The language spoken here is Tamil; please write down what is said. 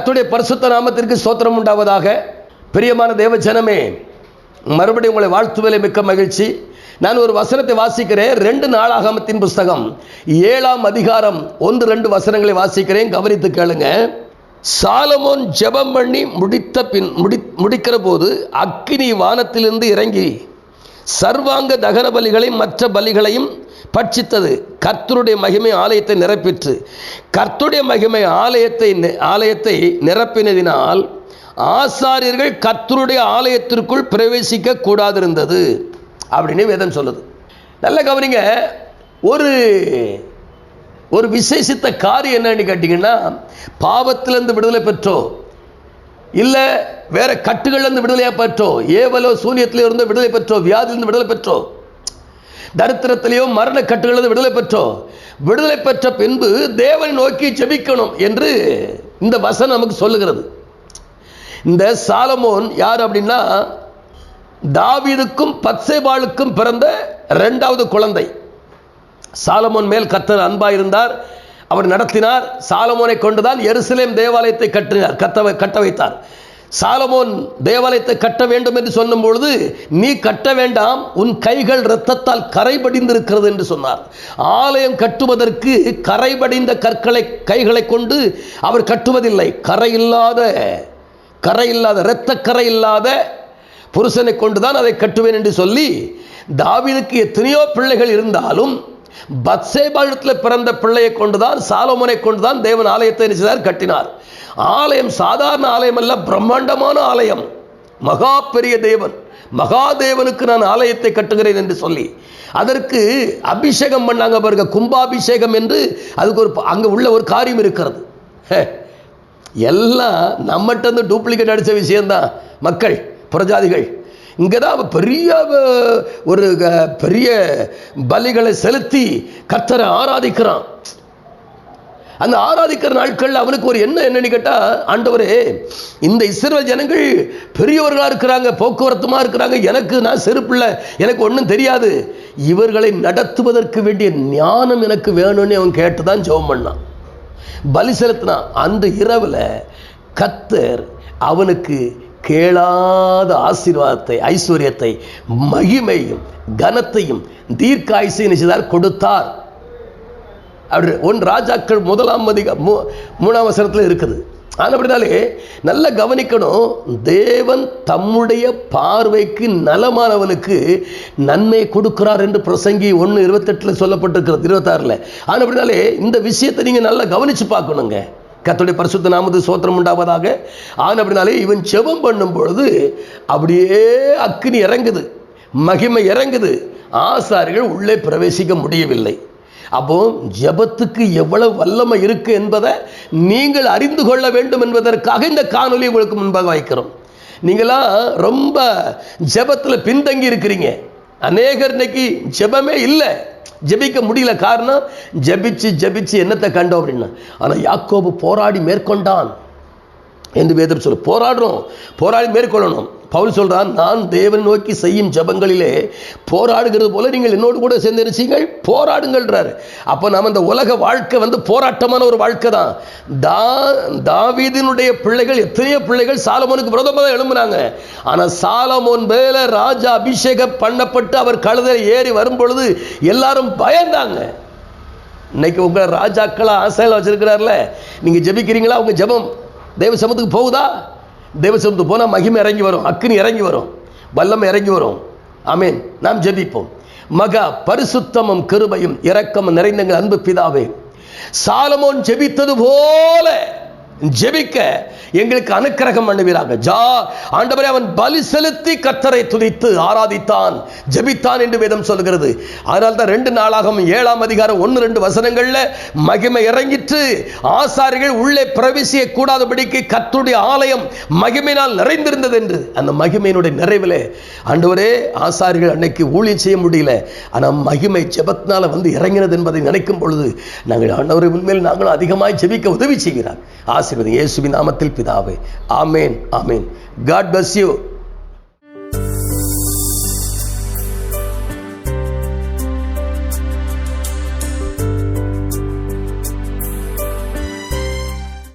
கத்துடைய பரிசுத்த நாமத்திற்கு சோத்திரம் உண்டாவதாக. பிரியமான தேவ ஜனமே மறுபடியும் உங்களை வாழ்த்துவதிலே மிக்க மகிழ்ச்சி. நான் ஒரு வசனத்தை வாசிக்கிறேன். ரெண்டு நாளாகமத்தின் புஸ்தகம் ஏழாம் அதிகாரம் ஒன்று ரெண்டு வசனங்களை வாசிக்கிறேன். கவனித்து கேளுங்க. சாலமோன் ஜெபம் பண்ணி முடித்த பின் முடி முடிக்கிற போது அக்கினி வானத்திலிருந்து இறங்கி சர்வாங்க தகன பலிகளையும் மற்ற பலிகளையும் பட்சித்தது. கர்த்தருடைய மகிமை ஆலயத்தை நிரப்பிற்று. கர்த்தருடைய மகிமை ஆலயத்தை ஆலயத்தை நிரப்பினதினால் ஆசாரியர்கள் கர்த்தருடைய ஆலயத்திற்குள் பிரவேசிக்க கூடாதிருந்தது அப்படின்னு வேதம் சொல்லுது. நல்ல கவனிங்க ஒரு ஒரு விசேஷித்த காரியம் என்னன்னு கேட்டிங்கன்னா பாவத்திலிருந்து விடுதலை பெற்றோ இல்லை வேற கட்டுகள்லேருந்து விடுதலையாக பெற்றோ ஏவலோ சூனியத்திலே இருந்து விடுதலை பெற்றோ வியாதியிலிருந்து விடுதலை பெற்றோ தரித்திரத்திலேயோ மரண கட்டுகளிலிருந்து விடுதலை பெற்றோம் விடுதலை பெற்ற பின்பு தேவனை நோக்கி ஜெபிக்கணும் என்று இந்த வசனம் நமக்கு சொல்லுகிறது. இந்த சாலமோன் யார் அப்படின்னா தாவீதுக்கும் பத்சேபாளுக்கும் பிறந்த ரெண்டாவது குழந்தை. சாலமோன் மேல் கத்தர் கர்த்தர் அன்பாயிருந்தார் அவர் நடத்தினார் சாலமோனை கொண்டுதான் எருசலேம் தேவாலயத்தை கட்டினார் கத்த கட்ட வைத்தார் சாலமோன் தேவாலயத்தை கட்ட வேண்டும் என்று சொன்னும் பொழுது நீ கட்ட வேண்டாம் உன் கைகள் இரத்தத்தால் கரைபடிந்திருக்கிறது என்று சொன்னார். ஆலயம் கட்டுவதற்கு கரைபடிந்த கற்களை கைகளை கொண்டு அவர் கட்டுவதில்லை. கரை இல்லாத கரை இல்லாத இரத்த கரை இல்லாத புருஷனை கொண்டுதான் அதை கட்டுவேன் என்று சொல்லி தாவிதுக்கு எத்தனையோ பிள்ளைகள் இருந்தாலும் பத்சேபாளத்தில் பிறந்த பிள்ளையை கொண்டுதான் சாலமோனை கொண்டுதான் தேவன் ஆலயத்தை செய்தார்? கட்டினார். ஆலயம் சாதாரண ஆலயம் அல்ல பிரம்மாண்டமான ஆலயம். மகா பெரிய தேவன். மகாதேவனுக்கு நான் ஆலயத்தை கட்டுகிறேன் என்று சொல்லி அதற்கு அபிஷேகம் பண்ணாங்க பாருங்க கும்பாபிஷேகம் என்று அதுக்கு ஒரு அங்கே உள்ள ஒரு காரியம் இருக்கிறது. ஹே, எல்லாம் நம்மகிட்ட இருந்து டூப்ளிகேட் அடித்த விஷயம்தான். மக்கள் புரஜாதிகள் இங்கே தான் பெரிய ஒரு பெரிய பலிகளை செலுத்தி கத்தரை ஆராதிக்கிறான். அந்த ஆராதிக்கிற நாட்கள் அவனுக்கு ஒரு என்ன என்னன்னு கேட்டால் ஆண்டவரே இந்த இஸ்ரேல் ஜனங்கள் பெரியவர்களாக இருக்கிறாங்க போக்குவரத்துமா இருக்கிறாங்க எனக்கு நான் செருப்பில்லை எனக்கு ஒன்றும் தெரியாது. இவர்களை நடத்துவதற்கு வேண்டிய ஞானம் எனக்கு வேணும்னு அவன் கேட்டு தான் ஜெபம் பண்ணான். பலி செலுத்தினான். அந்த இரவில் கத்தர் அவனுக்கு கேளாத ஆசீர்வாதத்தை ஐஸ்வர்யத்தை மகிமையும் கனத்தையும் தீர்க்காயுசையும் நிச்சயதார் கொடுத்தார். அப்படி ஒன் ராஜாக்கள் முதலாம் அதிக மூ- மூணாம் வசனத்தில் இருக்குது. ஆனால் அப்படினாலே நல்லா கவனிக்கணும். தேவன் தம்முடைய பார்வைக்கு நலமானவனுக்கு நன்மை கொடுக்கிறார் என்று பிரசங்கி ஒன்று இருபத்தெட்டில் சொல்லப்பட்டிருக்கிறது இருபத்தாறில். ஆனால் அப்படினாலே இந்த விஷயத்தை நீங்கள் நல்லா கவனித்து பார்க்கணுங்க. கத்துடைய பரிசுத்த நாமது சோத்திரம் உண்டாவதாக. ஆனால் அப்படினாலே இவன் செபம் பண்ணும் பொழுது அப்படியே அக்னி இறங்குது. மகிமை இறங்குது. ஆசாரிகள் உள்ளே பிரவேசிக்க முடியவில்லை. அப்போ ஜெபத்துக்கு எவ்வளவு வல்லமை இருக்கு என்பதை நீங்கள் அறிந்து கொள்ள வேண்டும் என்பதற்காக இந்த காணொலி உங்களுக்கு முன்பாக வைக்கிறோம். நீங்களாம் ரொம்ப ஜெபத்தில் பின்தங்கி இருக்கிறீங்க. அநேகர் இன்னைக்கு ஜெபமே இல்லை. ஜெபிக்க முடியல காரணம் ஜெபிச்சு ஜெபிச்சு என்னத்தை கண்டோம் அப்படின்னா ஆனால் யாக்கோபு போராடி மேற்கொண்டான். என்று வேதம் சொல்லு போராடுறோம். போராடி மேற்கொள்ளணும். பவுல் சொல்றான் நான் தேவன் நோக்கி செய்யும் ஜெபங்களிலே போராடுகிறது போல நீங்கள் என்னோடு கூட சேர்ந்து நினைச்சீங்கள் போராடுங்கள்ன்றாரு அப்போ நாம் இந்த உலக வாழ்க்கை வந்து போராட்டமான ஒரு வாழ்க்கை தான். தா தாவீதினுடைய பிள்ளைகள் எத்தனையோ பிள்ளைகள் சாலமோனுக்கு விரோதமாக தான் எழும்புனாங்க. ஆனால் சாலமோன் மேல ராஜா அபிஷேகம் பண்ணப்பட்டு அவர் கழுதையில் ஏறி வரும் பொழுது எல்லாரும் பயந்தாங்க. இன்னைக்கு உங்களை ராஜாக்களை ஆசையில் வச்சிருக்கிறார்ல. நீங்கள் ஜெபிக்கிறீங்களா? உங்கள் ஜெபம் தேவ சமத்துக்கு போகுதா? தேவ போனால் மகிமை இறங்கி வரும் அக்னி இறங்கி வரும் வல்லம் இறங்கி வரும். ஆமென். நாம் ஜெபிப்போம். மகா பரிசுத்தமும் கிருபையும் இரக்கமும் நிறைந்த அன்பு பிதாவே சாலமோன் ஜெபித்தது போல ஜெபிக்க எங்களுக்கு அனுக்கிரகம் பண்ணுவீராக. ஜா ஆண்டவரே அவன் பலி செலுத்தி கத்தரை துதித்து ஆராதித்தான் ஜெபித்தான் என்று வேதம் சொல்கிறது. அதனால தான் ரெண்டு நாளாகவும் ஏழாம் அதிகாரம் ஒன்று ரெண்டு வசனங்களில் மகிமை இறங்கிற்று. ஆசாரிகள் உள்ளே பிரவேசிய கூடாதபடிக்கு கத்துடைய ஆலயம் மகிமையினால் நிறைந்திருந்தது என்று. அந்த மகிமையினுடைய நிறைவில் ஆண்டவரே ஆசாரிகள் அன்னைக்கு ஊழியம் செய்ய முடியல. ஆனால் மகிமை ஜெபத்தினால வந்து இறங்கினது என்பதை நினைக்கும் பொழுது நாங்கள் ஆண்டவரை உண்மையில் நாங்களும் அதிகமாய் ஜெபிக்க உதவி செய்கிறார். ஆசீர்வதி இயேசுவின் நாமத்தில் பிதாவே. ஆமேன் ஆமேன். God bless you